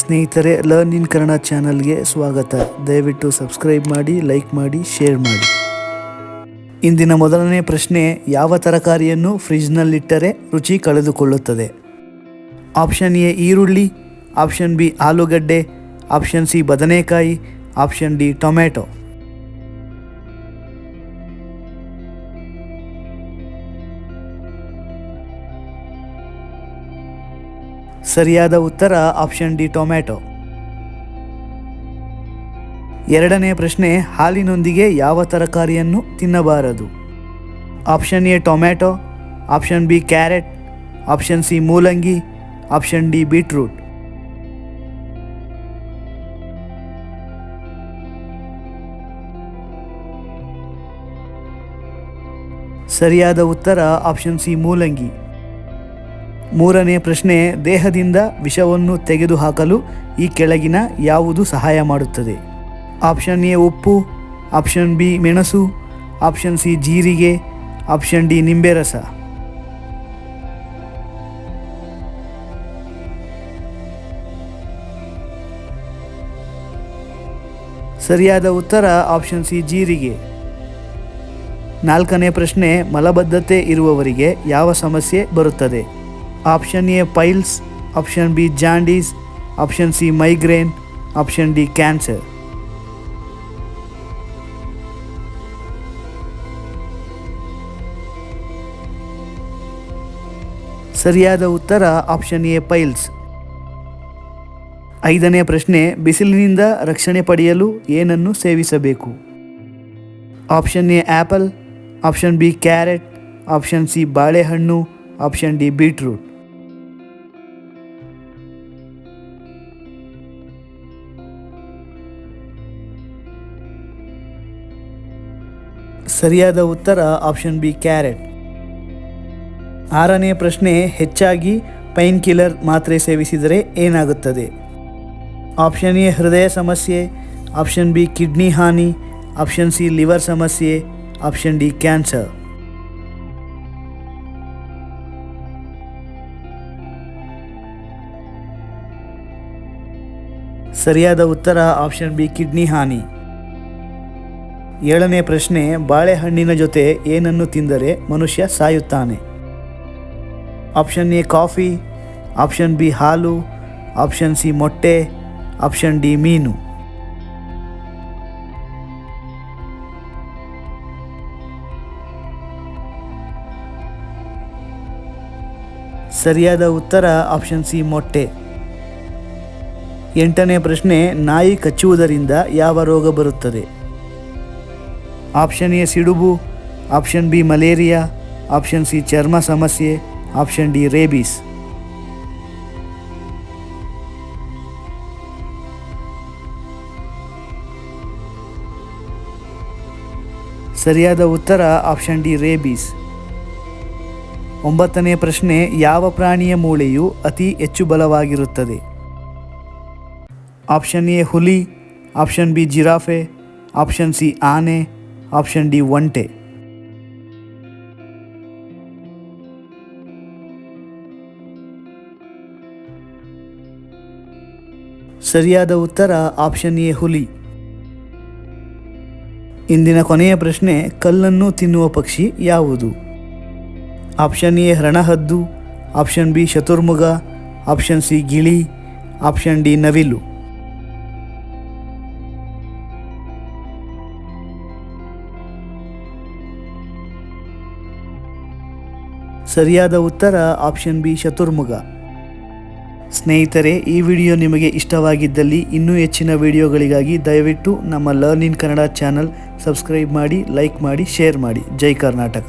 ಸ್ನೇಹಿತರೆ learn in Kannada ಚಾನಲ್ಗೆ ಸ್ವಾಗತ. ದಯವಿಟ್ಟು ಸಬ್ಸ್ಕ್ರೈಬ್ ಮಾಡಿ ಲೈಕ್ ಮಾಡಿ ಶೇರ್ ಮಾಡಿ. ಇಂದಿನ ಮೊದಲನೇ ಪ್ರಶ್ನೆ, ಯಾವ ತರಕಾರಿಯನ್ನು ಫ್ರಿಜ್ನಲ್ಲಿಟ್ಟರೆ ರುಚಿ ಕಳೆದುಕೊಳ್ಳುತ್ತದೆ? ಆಪ್ಷನ್ ಎ, ಈರುಳ್ಳಿ ಆಪ್ಷನ್ ಬಿ, ಆಲೂಗಡ್ಡೆ ಆಪ್ಷನ್ ಸಿ, ಬದನೆಕಾಯಿ ಆಪ್ಷನ್ ಡಿ, ಟೊಮ್ಯಾಟೊ. ಸರಿಯಾದ ಉತ್ತರ ಆಪ್ಷನ್ ಡಿ ಟೊಮ್ಯಾಟೊ. ಎರಡನೇ ಪ್ರಶ್ನೆ, ಹಾಲಿನೊಂದಿಗೆ ಯಾವ ತರಕಾರಿಯನ್ನು ತಿನ್ನಬಾರದು? Option A tomato, option B carrot, option C ಮೂಲಂಗಿ, ಆಪ್ಷನ್ ಡಿ ಬೀಟ್ರೂಟ್. ಸರಿಯಾದ ಉತ್ತರ ಆಪ್ಷನ್ ಸಿ ಮೂಲಂಗಿ. ಮೂರನೇ ಪ್ರಶ್ನೆ, ದೇಹದಿಂದ ವಿಷವನ್ನು ತೆಗೆದುಹಾಕಲು ಈ ಕೆಳಗಿನ ಯಾವುದು ಸಹಾಯ ಮಾಡುತ್ತದೆ? ಆಪ್ಷನ್ ಎ, ಉಪ್ಪು, ಆಪ್ಷನ್ ಬಿ, ಮೆಣಸು, ಆಪ್ಷನ್ ಸಿ, ಜೀರಿಗೆ, ಆಪ್ಷನ್ ಡಿ ನಿಂಬೆ ರಸ ಸರಿಯಾದ ಉತ್ತರ, ಆಪ್ಷನ್ ಸಿ, ಜೀರಿಗೆ. ನಾಲ್ಕನೇ ಪ್ರಶ್ನೆ, ಮಲಬದ್ಧತೆ ಇರುವವರಿಗೆ ಯಾವ ಸಮಸ್ಯೆ ಬರುತ್ತದೆ? Option A piles option B jaundice option C migraine option D cancer ಸರಿಯಾದ ಉತ್ತರ ಆಪ್ಷನ್ ಎ ಪೈಲ್ಸ್ ಐದನೇ ಪ್ರಶ್ನೆ, ಬಿಸಿಲಿನಿಂದ ರಕ್ಷಣೆ ಪಡೆಯಲು ಏನನ್ನು ಸೇವಿಸಬೇಕು? Option A apple option B carrot option C ಬಾಳೆಹಣ್ಣು. ಆಪ್ಷನ್ ಡಿ ಬೀಟ್ರೂಟ್ ಸರಿಯಾದ ಉತ್ತರ ಆಪ್ಷನ್ ಬಿ ಕ್ಯಾರೆಟ್. ಆರನೇ ಪ್ರಶ್ನೆ, ಹೆಚ್ಚಾಗಿ ಪೈನ್ ಕಿಲ್ಲರ್ ಮಾತ್ರೆ ಸೇವಿಸಿದರೆ ಏನಾಗುತ್ತದೆ? ಆಪ್ಷನ್ ಎ, ಹೃದಯ ಸಮಸ್ಯೆ. ಆಪ್ಷನ್ ಬಿ, ಕಿಡ್ನಿ ಹಾನಿ. ಆಪ್ಷನ್ ಸಿ, ಲಿವರ್ ಸಮಸ್ಯೆ. Option D, cancer. ಸರಿಯಾದ ಉತ್ತರ ಆಪ್ಷನ್ ಬಿ, ಕಿಡ್ನಿ ಹಾನಿ. ಏಳನೇ ಪ್ರಶ್ನೆ, ಬಾಳೆಹಣ್ಣಿನ ಜೊತೆ ಏನನ್ನು ತಿಂದರೆ ಮನುಷ್ಯ ಸಾಯುತ್ತಾನೆ? Option A coffee, option B ಹಾಲು, ಆಪ್ಷನ್ ಸಿ ಮೊಟ್ಟೆ, ಆಪ್ಷನ್ ಡಿ ಮೀನು. ಸರಿಯಾದ ಉತ್ತರ ಆಪ್ಷನ್ ಸಿ ಮೊಟ್ಟೆ. ಎಂಟನೇ ಪ್ರಶ್ನೆ, ನಾಯಿ ಕಚ್ಚುವುದರಿಂದ ಯಾವ ರೋಗ ಬರುತ್ತದೆ? ಆಪ್ಷನ್ ಎ ಸಿಡುಬು, option B malaria, option C ಚರ್ಮ ಸಮಸ್ಯೆ, ಆಪ್ಷನ್ ಡಿ ರೇಬೀಸ್. ಸರಿಯಾದ ಉತ್ತರ ಆಪ್ಷನ್ ಡಿ ರೇಬೀಸ್. ಒಂಬತ್ತನೇ ಪ್ರಶ್ನೆ, ಯಾವ ಪ್ರಾಣಿಯ ಮೂಳೆಯು ಅತಿ ಹೆಚ್ಚು ಬಲವಾಗಿರುತ್ತದೆ? ಆಪ್ಷನ್ ಎ ಹುಲಿ, option B giraffe, option C ಆನೆ ಆಪ್ಷನ್ ಡಿ ಒಂಟೆ ಸರಿಯಾದ ಉತ್ತರ ಆಪ್ಷನ್ ಎ ಹುಲಿ. ಇಂದಿನ ಕೊನೆಯ ಪ್ರಶ್ನೆ, ಕಲ್ಲನ್ನು ತಿನ್ನುವ ಪಕ್ಷಿ ಯಾವುದು? ಆಪ್ಷನ್ ಎ ಹರಣಹದ್ದು ಆಪ್ಷನ್ ಬಿ ಶತುರ್ಮುಗ. ಆಪ್ಷನ್ ಸಿ ಗಿಳಿ. ಆಪ್ಷನ್ ಡಿ ನವಿಲು. ಸರಿಯಾದ ಉತ್ತರ ಆಪ್ಷನ್ ಬಿ ಶತುರ್ಮುಗ. ಸ್ನೇಹಿತರೆ, ಈ ವಿಡಿಯೋ ನಿಮಗೆ ಇಷ್ಟವಾಗಿದ್ದಲ್ಲಿ ಇನ್ನೂ ಹೆಚ್ಚಿನ ವಿಡಿಯೋಗಳಿಗಾಗಿ ದಯವಿಟ್ಟು ನಮ್ಮ learn in Kannada channel subscribe ಮಾಡಿ, ಲೈಕ್ ಮಾಡಿ, ಶೇರ್ ಮಾಡಿ. ಜೈ ಕರ್ನಾಟಕ.